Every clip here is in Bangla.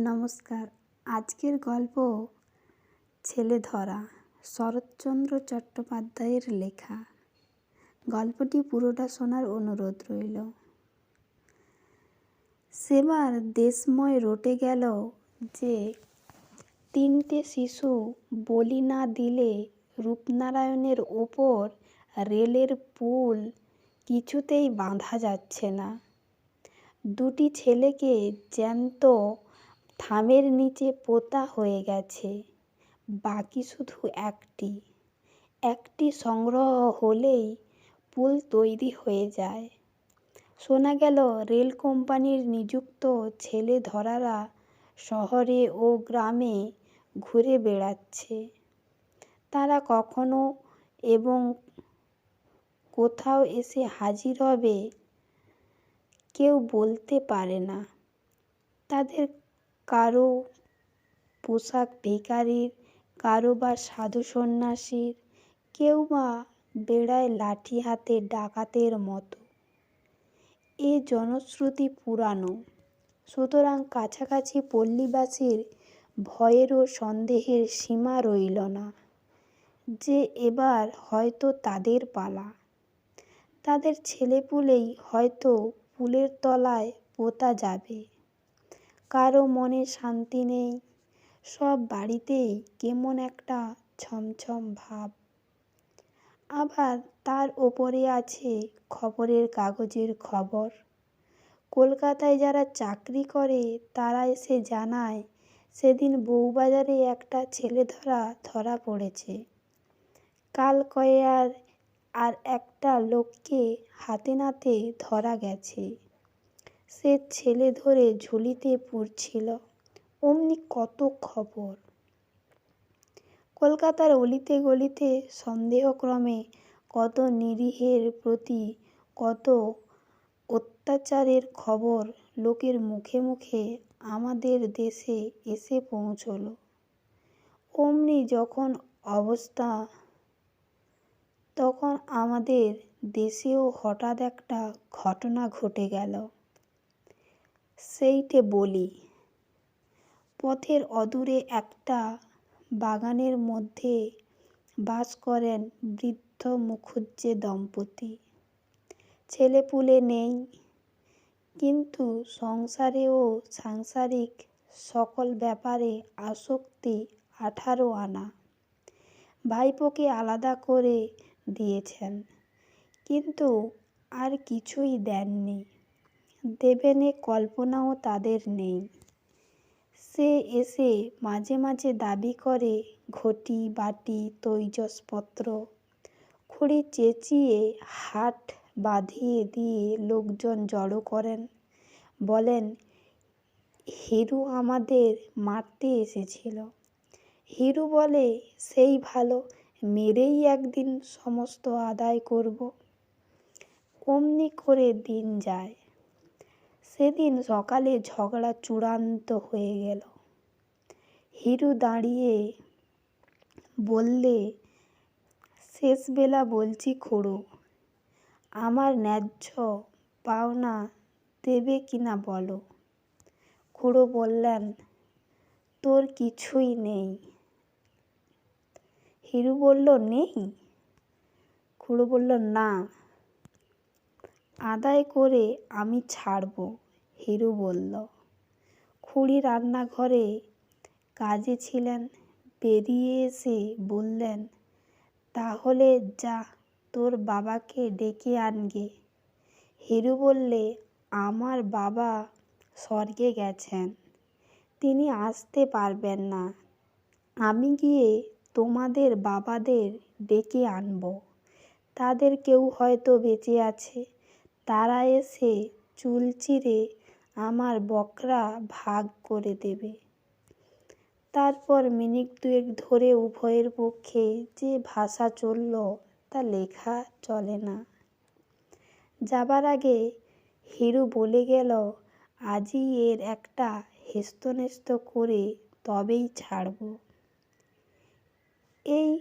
নমস্কার। আজকের গল্প ছেলে ধরা, শরৎচন্দ্র চট্টোপাধ্যায়ের লেখা। গল্পটি পুরোটা শোনার অনুরোধ রইল। সেবার দেশময় রটে গেল যে, তিনটে শিশু বলি না দিলে রূপনারায়ণের ওপর রেলের পুল কিছুতেই বাঁধা যাচ্ছে না। দুটি ছেলেকে জ্যান্ত থামের নিচে পোতা হয়ে গেছে। বাকি শুধু একটি। একটি সংগ্রহ হলেই পুল তৈরি হয়ে যায়। শোনা গেল রেল কোম্পানির নিযুক্ত ছেলে ধরারা শহরে ও গ্রামে ঘুরে বেড়াচ্ছে। তারা কখনো এবং কোথাও এসে হাজির হবে কেউ বলতে পারে না। তাদের কারও পোশাক ভিখারির, কারও বা সাধু সন্ন্যাসীর, কেউ বা বেড়ায় লাঠি হাতে ডাকাতের মতো। এ জনশ্রুতি পুরানো। সুতরাং কাছাকাছি পল্লীবাসীর ভয়ের ও সন্দেহের সীমা রইল না যে এবার হয়তো তাদের পালা। তাদের ছেলেপুলেই হয়তো পুলের তলায় পোতা যাবে। কারও মনে শান্তি নেই। সব বাড়িতেই কেমন একটা ছমছম ভাব। আবার তার ওপরে আছে খবরের কাগজের খবর। কলকাতায় যারা চাকরি করে, তারা এসে জানায়, সেদিন বউবাজারে একটা ছেলে ধরা ধরা পড়েছে। কাল কয়ার আর একটা লোককে হাতে নাতে ধরা গেছে। সে ছেলে ধরে ঝুলিতে পুড়ছিল। অমনি কত খবর। কলকাতার অলিতে গলিতে সন্দেহক্রমে কত নিরীহের প্রতি, কত অত্যাচারের খবর লোকের মুখে মুখে আমাদের দেশে এসে পৌঁছল। অমনি যখন অবস্থা, তখন আমাদের দেশেও হঠাৎ একটা ঘটনা ঘটে গেল। সেইটে বলি, পথের অদূরে একটা বাগানের মধ্যে বাস করেন বৃদ্ধ মুখুজ্জে দম্পতি। ছেলেপুলে নেই, কিন্তু সংসারে ও সাংসারিক সকল ব্যাপারে আসক্তি আঠারো আনা। ভাইপোকে আলাদা করে দিয়েছেন, কিন্তু আর কিছুই দেননি। দেবেনে কল্পনাও তাদের নেই। সে এসে মাঝে মাঝে দাবি করে, ঘটি, বাটি, তৈজসপত্র। খুঁড়ি চেঁচিয়ে হাট বাঁধিয়ে দিয়ে লোকজন জড়ো করেন। বলেন, হিরু আমাদের মারতে এসেছিল। হিরু বলে, সেই ভালো, মেরেই একদিন সমস্ত আদায় করব। অমনি করে দিন যায়। সেদিন সকালে ঝগড়া চূড়ান্ত হয়ে গেল। হিরু দাঁড়িয়ে বললে, শেষবেলা বলছি খুড়ো, আমার ন্যায্য পাওনা দেবে কিনা বলো? খুড়ো বললেন, তোর কিছুই নেই। হিরু বলল, নেই? খুড়ো বলল, না, আদায় করে আমি ছাড়ব। হিরু বলল, খুড়ি রান্নাঘরে কাজে ছিলেন, বেরিয়ে এসে বললেন, তাহলে যা, তোর বাবাকে ডেকে আনগে। হিরু বললে, আমার বাবা স্বর্গে গেছেন, তিনি আসতে পারবেন না, আমি গিয়ে তোমাদের বাবাদের ডেকে আনব। তাদের কেউ হয়তো বেঁচে আছে, তারা এসে চুল চিরে আমার বকরা ভাগ করে দেবে। তারপর মিনিট দুয়েক ধরে উভয়ের পক্ষে যে ভাষা চলল তা লেখা চলে না। যাবার আগে হিরু বলে গেল, আজই এর একটা হেস্তনেস্ত করে তবেই ছাড়ব। এই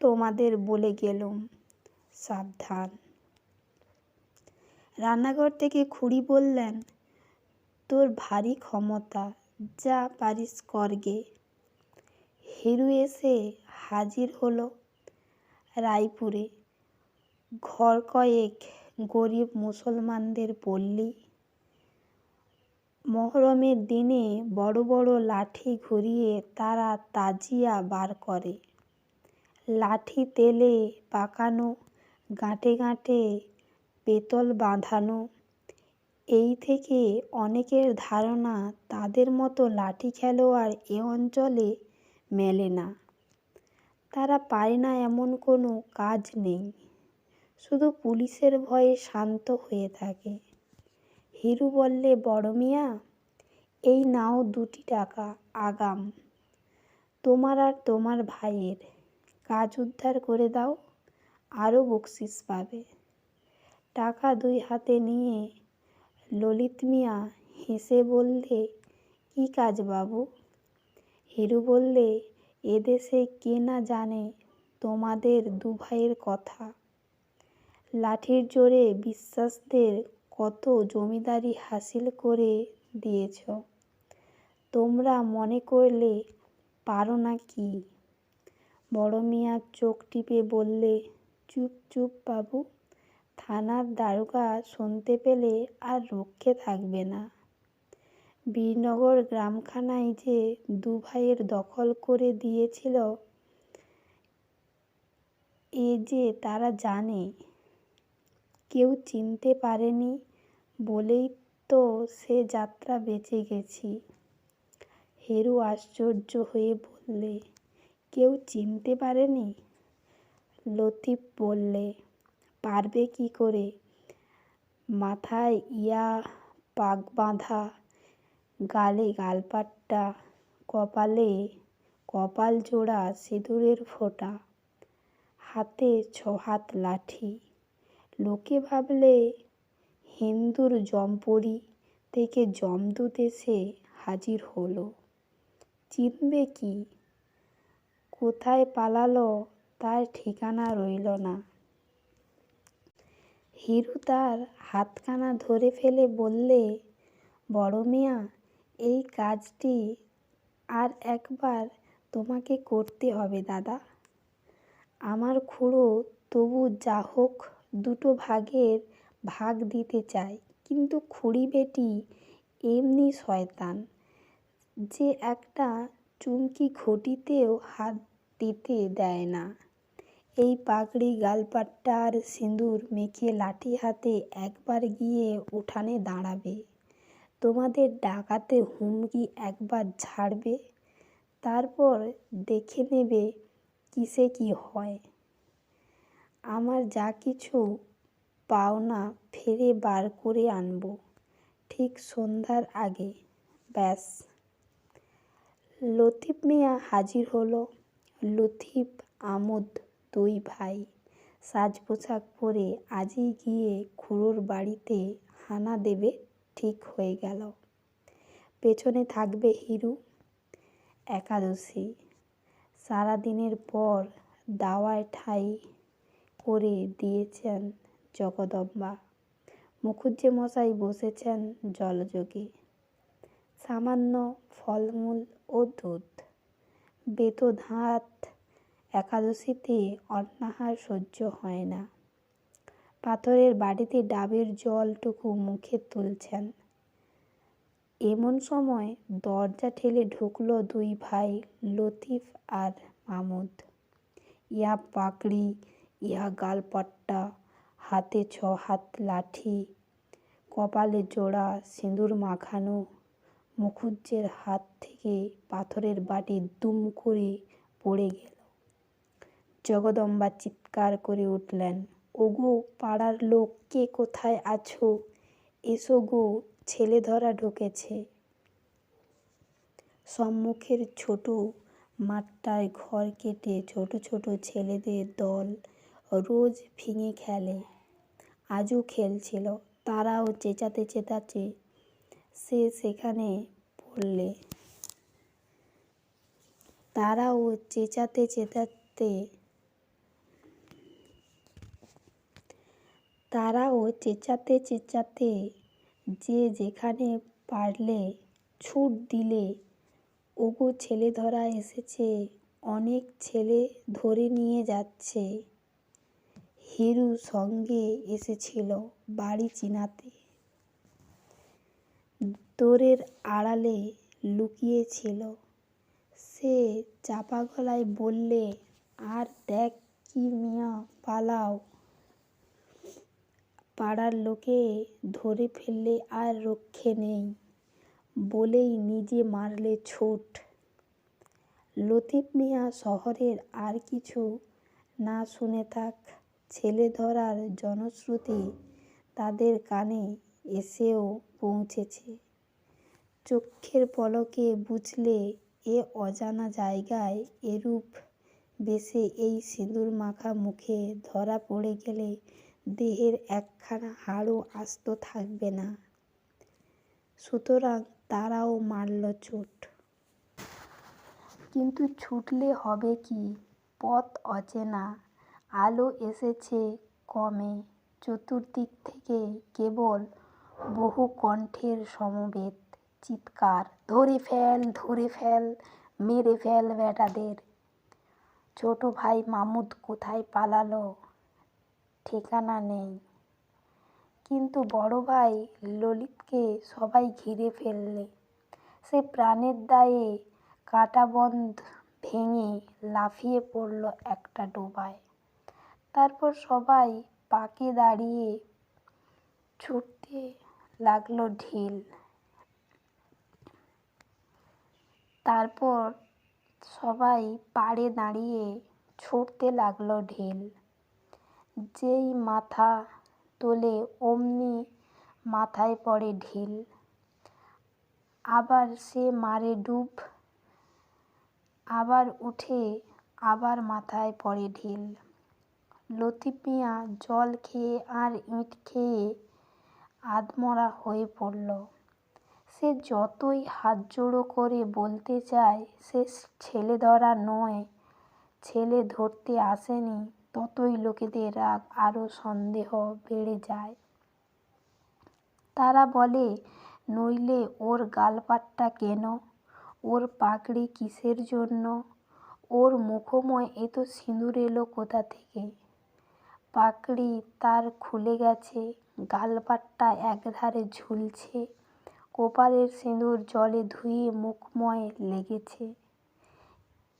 তোমাদের বলে গেলুম, সাবধান। রান্নাঘর থেকে খুড়ি বললেন তোর ভারী ক্ষমতা, যা পারিস করগে হিরু এসে হাজির হলো রায়পুরে। ঘর কয়েক গরিব মুসলমানদের পল্লী। মহরমের দিনে বড় বড় লাঠি ঘুরিয়ে তারা তাজিয়া বার করে। লাঠি তেলে পাকানো, গাঁটে গাঁটে পেতল বাঁধানো। এই থেকে অনেকের ধারণা তাদের মতো লাঠি খেলোয়াড় এ অঞ্চলে মেলে না। তারা পারে না এমন কোনো কাজ নেই। শুধু পুলিশের ভয়ে শান্ত হয়ে থাকে। হিরু বললে, বড় মিয়া, এই নাও দুটি টাকা, আগাম। তোমার আর তোমার ভাইয়ের। কাজ উদ্ধার করে দাও, আরও বকশিস পাবে। টাকা দুই হাতে নিয়ে ললিত মিয়া হেসে বললে, কি কাজ বাবু? হিরু বললে এদেশে কে না জানে তোমাদের দু ভাইয়ের কথা। লাঠির জোরে বিশ্বাসদের কত জমিদারি হাসিল করে দিয়েছ। তোমরা মনে করলে পারো না কি? বড় মিয়া চোখ টিপে বললে, চুপ চুপ বাবু। থানার দারোগা শুনতে পেলে আর রক্ষে থাকবে না। বীরনগর গ্রামখানায় যে দু ভাইয়ের দখল করে দিয়েছিল, এ যে তারা জানে। কেউ চিনতে পারেনি বলেই তো সে যাত্রা বেঁচে গেছি। হেরু আশ্চর্য হয়ে বললে, কেউ চিনতে পারেনি? লতিফ বললে পারবে কি করে? মাথায় ইয়া পাগ বাঁধা, গালে গালপাট্টা, কপালে কপাল জোড়া সিঁদুরের ফোঁটা, হাতে ছহাত লাঠি। লোকে ভাবলে হিন্দুর জমপরি থেকে জমদূত এসে হাজির হলো। চিনবে কি? কোথায় পালালো তার ঠিকানা রইল না। হিরু তার হাতখানা ধরে ফেলে বললে, বড় মিয়া, এই কাজটি আর একবার তোমাকে করতে হবে দাদা। আমার খুড়ো তবু যা হোক দুটো ভাগের ভাগ দিতে চায়, কিন্তু খুড়ি বেটি এমনি শয়তান। যে একটা চুমকি ঘটিতেও হাত দিতে দেয় না। এই পাগড়ি গালপাট্টা আর সিঁদুর মেখে লাঠি হাতে একবার গিয়ে উঠানে দাঁড়াবে। তোমাদের ডাকাতে হুমকি একবার ছাড়বে তারপর দেখে নেবে কিসে কি হয়। আমার যা কিছু পাওনা ফেরে বার করে আনব, ঠিক সন্ধ্যার আগে। ব্যাস। লতিফ মিয়া হাজির হলো। লতিফ আমোদ। দুই ভাই। সাজ পোশাক পরে আজই গিয়ে খুড়োর বাড়িতে হানা দেবে, ঠিক হয়ে গেল। পেছনে থাকবে হিরু। একাদশী। সারাদিনের পর দাওয়ায় ঠাই করে দিয়েছেন জগদম্বা। মুখুজ্জে মশাই বসেছেন জলযোগে। সামান্য ফলমূল ও দুধ। বেতধাত একাদশীতে অন্নাহার সহ্য হয় না। পাথরের বাড়িতে ডাবের জলটুকু মুখে তুলছেন। এমন সময় দরজা ঠেলে ঢুকলো দুই ভাই, লতিফ আর মামুদ। ইয়া পাকড়ি ইহা গালপাট্টা, হাতে ছ হাত লাঠি, কপালে জোড়া সিঁদুর মাখানো মুখুজ্জের হাত থেকে পাথরের বাটি দুম করে পড়ে গেল। জগদম্বা চিৎকার করে উঠলেন, ওগো, পাড়ার লোক, কে কোথায় আছো? এসো গো, ছেলে ধরা ঢুকেছে। সম্মুখের ছোট মাঠটায় ঘর কেটে ছোট ছোট ছেলেদের দল রোজ ফিঙে খেলে। আজও খেলছিল, তারাও চেঁচাতে চেঁচাতে সে সেখানে পড়লে। তারাও চেঁচাতে চেঁচাতে তারাও চেঁচাতে চেঁচাতে যে যেখানে পারলে ছুট দিলে, ওগো ছেলে ধরা এসেছে, অনেক ছেলে ধরে নিয়ে যাচ্ছে। হিরু সঙ্গে এসেছিল বাড়ি চিনাতে। দোরের আড়ালে লুকিয়েছিল। সে চাপা গলায় বললে, আর দেখ কি মিয়া পালাও। পাড়ার লোকে ধরে ফেললে আর রক্ষে নেই। বলেই নিজে মারলে ছোট। লতিফ মিয়া শহরের আর কিছু না শুনে থাক, ছেলে ধরার জনশ্রুতি তাদের কানে এসেও পৌঁছেছে। চক্ষের পলকে বুঝলে এ অজানা জায়গায় এরূপ বেশে এই সিঁদুর মাখা মুখে ধরা পড়ে গেলে দেহের একখানা হাড়ও আস্ত থাকবে না। সুতরাং তারাও মারল চোট। কিন্তু ছুটলে হবে কি? পথ অচেনা। আলো এসেছে কমে। চতুর্দিক থেকে কেবল বহু কণ্ঠের সমবেত চিৎকার, ধরে ফেল ধরে ফেল, মেরে ফেল বেটাদের ছোট ভাই মামুদ কোথায় পালালো? ঠিকানা নেই। কিন্তু বড় ভাই ললিতকে সবাই ঘিরে ফেললে। সে প্রাণের দায়ে কাঁটাবন্ধ ভেঙে লাফিয়ে পড়ল একটা ডোবায়। তারপর সবাই পাকে দাঁড়িয়ে ছুটতে লাগল ঢিল। তারপর সবাই পাড়ে দাঁড়িয়ে ছুটতে লাগল ঢিল। যেই মাথা তোলে, অমনি মাথায় পড়ে ঢিল। আবার সে মারে ডুব, আবার উঠে আবার মাথায় পড়ে ঢিল। লতিফ মিয়া জল খেয়ে আর ইঁট খেয়ে আধমরা হয়ে পড়ল। সে যতই হাত জোড়ো করে বলতে চায়, সে ছেলে ধরা নয়, ছেলে ধরতে আসেনি। ততই লোকেদের রাগ আরও সন্দেহ বেড়ে যায়। তারা বলে, নইলে ওর গালপাট্টা কেন? ওর পাগড়ি কিসের জন্য? ওর মুখময় এত সিঁদুর এলো কোথা থেকে? পাকড়ি তার খুলে গেছে, গালপাট্টা একধারে ঝুলছে কপালের সিঁদুর জলে ধুয়ে মুখময় লেগেছে।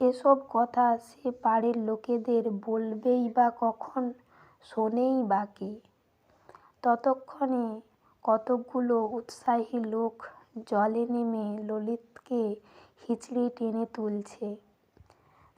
এসব কথা সে পাড়ের লোকেদের বলবেই বা কখন, শোনেই বা কে। ততক্ষণে কতকগুলো উৎসাহী লোক জলে নেমে ললিতকে হিচড়ে টেনে তুলছে।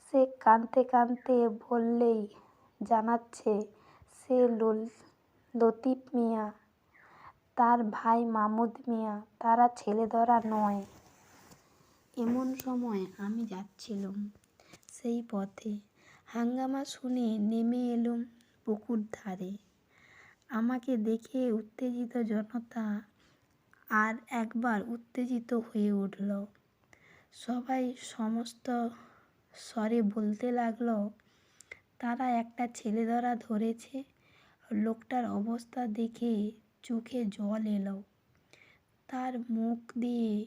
সে কাঁদতে কাঁদতে বললেই জানাচ্ছে, সে লতিফ মিয়া, তার ভাই মামুদ মিয়া, তারা ছেলে ধরা নয়। এমন সময় আমি যাচ্ছিলুম। সেই পথে হাঙ্গামা শুনে নেমে এলুম পুকুর ধারে। আমাকে দেখে উত্তেজিত জনতা আর একবার উত্তেজিত হয়ে উঠল। সবাই সমস্ত স্বরে বলতে লাগল, তারা একটা ছেলে ধরা ধরেছে। লোকটার অবস্থা দেখে চোখে জল এলো। তার মুখ দিয়ে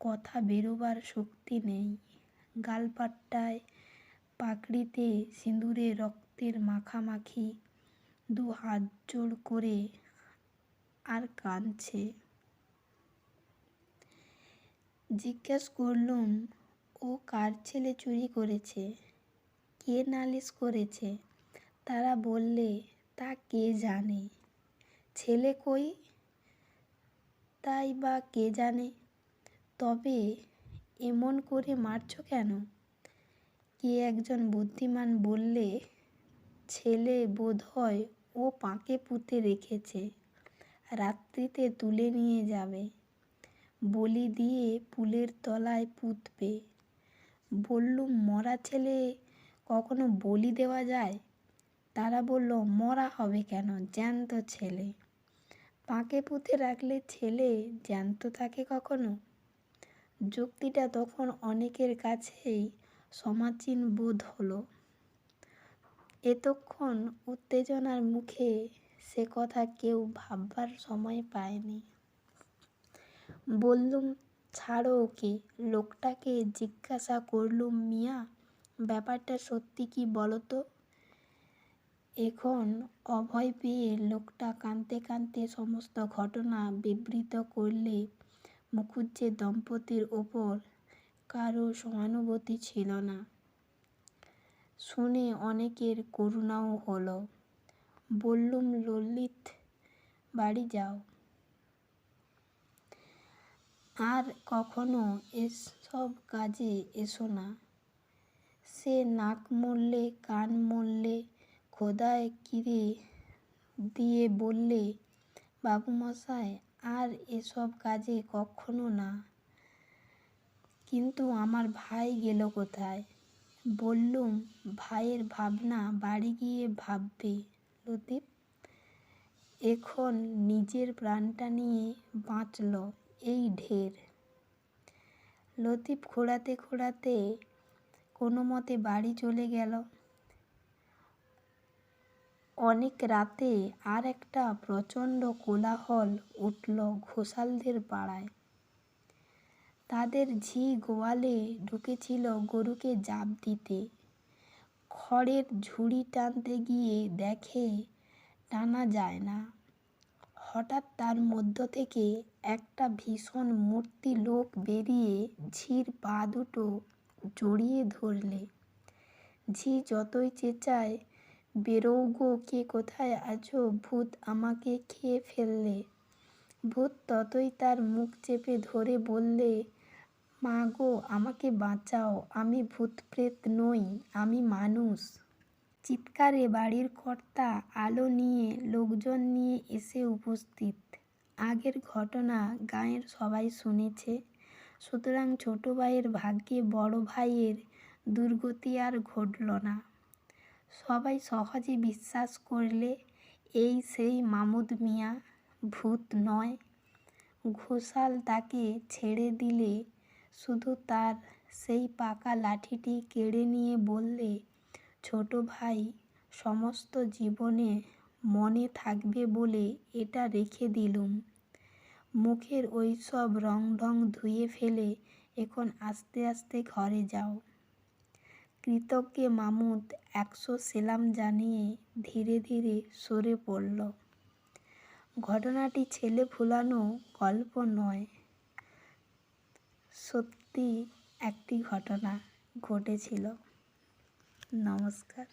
কথা বেরোবার শক্তি নেই। গালপাট্টায় পাকড়িতে সিঁদুরে রক্তের মাখামাখি, দু হাত জোড় করে আর কাঁদছে। জিজ্ঞেস করলুম, ও কার ছেলে চুরি করেছে? কে নালিশ করেছে? তারা বললে, তা কে জানে? ছেলে কই? তাই বা কে জানে? তবে এমন করে মারছ কেন? কে একজন বুদ্ধিমান বললে ছেলে বোধ হয় ও পাঁকে পুঁতে রেখেছে, রাত্রিতে তুলে নিয়ে যাবে। বলি দিয়ে পুলের তলায় পুঁতবে। বললুম, মরা ছেলে, কখনো বলি দেওয়া যায়? তারা বলল, মরা হবে কেন? জ্যান্ত ছেলে। পাঁকে পুঁতে রাখলে ছেলে জ্যান্ত থাকে কখনো? যুক্তিটা তখন অনেকের কাছেই সমাচীন বোধ হলো। এতক্ষণ উত্তেজনার মুখে সে কথা কেউ ভাববার সময় পায়নি। বললুম, ছাড়ো ওকে, লোকটাকে জিজ্ঞাসা করলুম, মিয়া, ব্যাপারটা সত্যি কি বলো তো এখন অভয় পেয়ে লোকটা কাঁদতে কাঁদতে সমস্ত ঘটনা বিবৃত করলে মুখুজ্জে দম্পতির ওপর কারও সহানুভূতি ছিল না। শুনে অনেকের করুণাও হলো। বললুম, ললিত, বাড়ি যাও। আর কখনো এসব কাজে এসো না। সে নাক মরলে কান মরলে খোদায় কিরে দিয়ে বললে বাবুমশাই আর এসব কাজে কখনো না। কিন্তু আমার ভাই গেল কোথায়? বললুম, ভাইয়ের ভাবনা বাড়ি গিয়ে ভাববে। লতিফ এখন নিজের প্রাণটা নিয়ে বাঁচল এই ঢের। লতিফ খোঁড়াতে খোঁড়াতে কোনো মতে বাড়ি চলে গেল। অনেক রাতে আর একটা প্রচণ্ড কোলাহল উঠল ঘোষালদের পাড়ায়। তাদের ঝি গোয়ালে ঢুকেছিল গরুকে জাপ দিতে। খড়ের ঝুড়ি টানতে গিয়ে দেখে টানা যায় না। হঠাৎ তার মধ্য থেকে একটা ভীষণ মূর্তি লোক বেরিয়ে ঝির পা দুটো জড়িয়ে ধরলে। ঝি যতই চেঁচায় বেরোও গো কে কোথায়? আছো ভূত আমাকে খেয়ে ফেললে। ভূত ততই তার মুখ চেপে ধরে বললে, মা গো, আমাকে বাঁচাও। আমি ভূতপ্রেত নই, আমি মানুষ। চিৎকারে বাড়ির কর্তা আলো নিয়ে লোকজন নিয়ে এসে উপস্থিত। আগের ঘটনা গাঁয়ের সবাই শুনেছে। সুতরাং ছোট ভাইয়ের ভাগ্যে বড় ভাইয়ের দুর্গতি আর ঘটল না। সবাই সহজে বিশ্বাস করলে এই সেই মামুদ মিয়া ভূত নয়। ঘোষাল তাকে ছেড়ে দিলে শুধু তার সেই পাকা লাঠিটি কেড়ে নিয়ে বললে, ছোট ভাই, সমস্ত জীবনে মনে থাকবে বলে এটা রেখে দিলুম। মুখের ওই সব রং ঢং ধুয়ে ফেলে এখন আস্তে আস্তে ঘরে যাও। কৃতজ্ঞ মামুদ একশো সেলাম জানিয়ে ধীরে ধীরে সরে পড়ল। ঘটনাটি ছেলে ফুলানো গল্প নয় সত্যি একটি ঘটনা ঘটেছিল। নমস্কার।